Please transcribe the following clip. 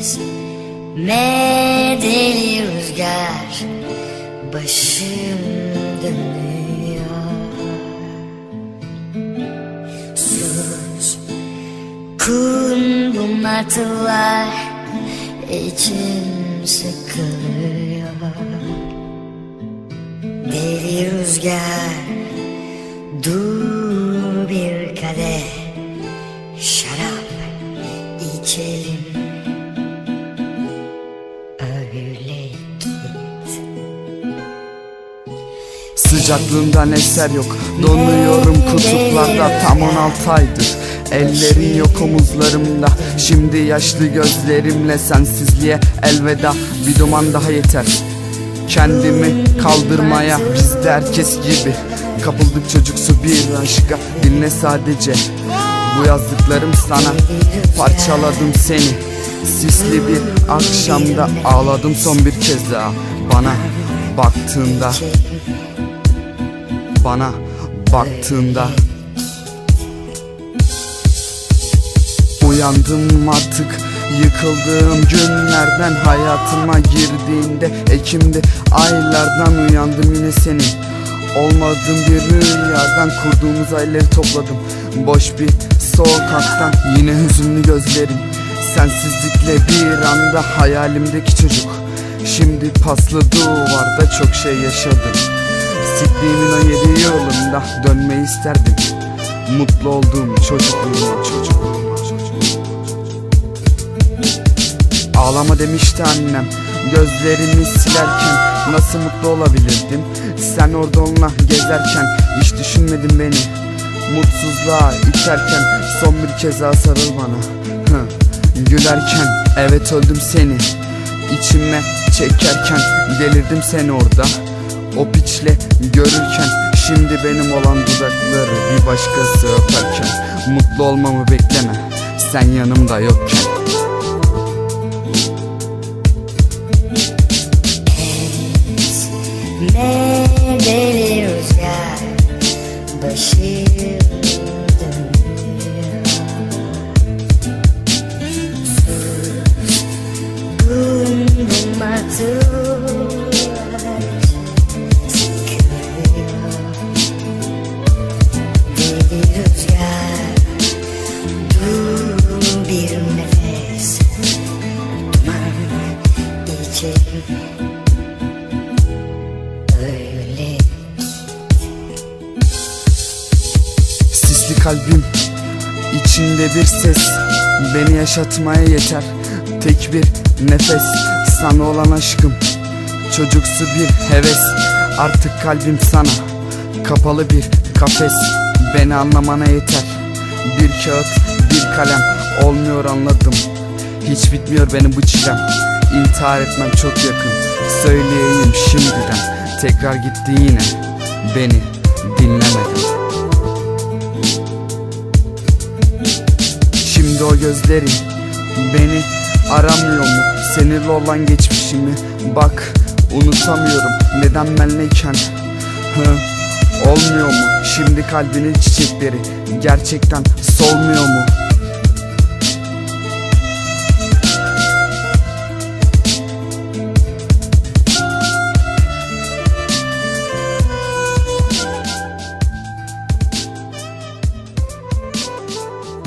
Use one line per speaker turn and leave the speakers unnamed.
Ne deli rüzgar Başım dönüyor Sus Kun bu martılar İçim sıkılıyor Deli rüzgar Dur bir
Sıcaklığından eser yok. Donuyorum kutuplarda tam 16 aydır. Ellerin yok omuzlarımda. Şimdi yaşlı gözlerimle sensizliğe elveda. Bir duman daha yeter. Kendimi kaldırmaya biz de herkes gibi. Kapıldık çocuksu bir aşka. Dinle sadece Bu yazdıklarım sana. Parçaladım seni. Sisli bir akşamda ağladım son bir kez daha. Bana baktığında bana baktığında. Uyandım artık yıkıldığım günlerden Hayatıma girdiğinde Ekim'de aylardan uyandım yine senin Olmadığım bir rüyadan kurduğumuz ayları topladım. Boş bir sokaktan yine hüzünlü gözlerim. Sensizlikle bir anda hayalimdeki çocuk. Şimdi paslı duvarda çok şey yaşadım Siktiğimin o yedi yılında dönmeyi isterdim. Mutlu olduğum çocukluğuma çocukluğuma Ağlama demişti annem Gözlerimi silerken nasıl mutlu olabilirdim? Sen orada onunla gezerken hiç düşünmedin beni. Mutsuzluğa iterken son bir kez daha sarıl bana. Gülerken evet öldüm seni. İçime çekerken delirdim seni orada O piçle görürken şimdi benim olan dudakları bir başkası öperken Mutlu olmamı bekleme sen yanımda yokken kalbim içinde bir ses. Beni yaşatmaya yeter. Tek bir nefes. Sana olan aşkım. Çocuksu bir heves. Artık kalbim sana. Kapalı bir kafes. Beni anlamana yeter. Bir kağıt bir kalem. Olmuyor anladım. Hiç bitmiyor benim bu çilem. İntihar etmem çok yakın. Söyleyeyim şimdiden. Tekrar gitti yine. Beni dinlemedin o gözlerin beni aramıyor mu? Seninle olan geçmişimi bak unutamıyorum neden benleyken Hı, Olmuyor mu? Şimdi kalbinin çiçekleri gerçekten solmuyor mu?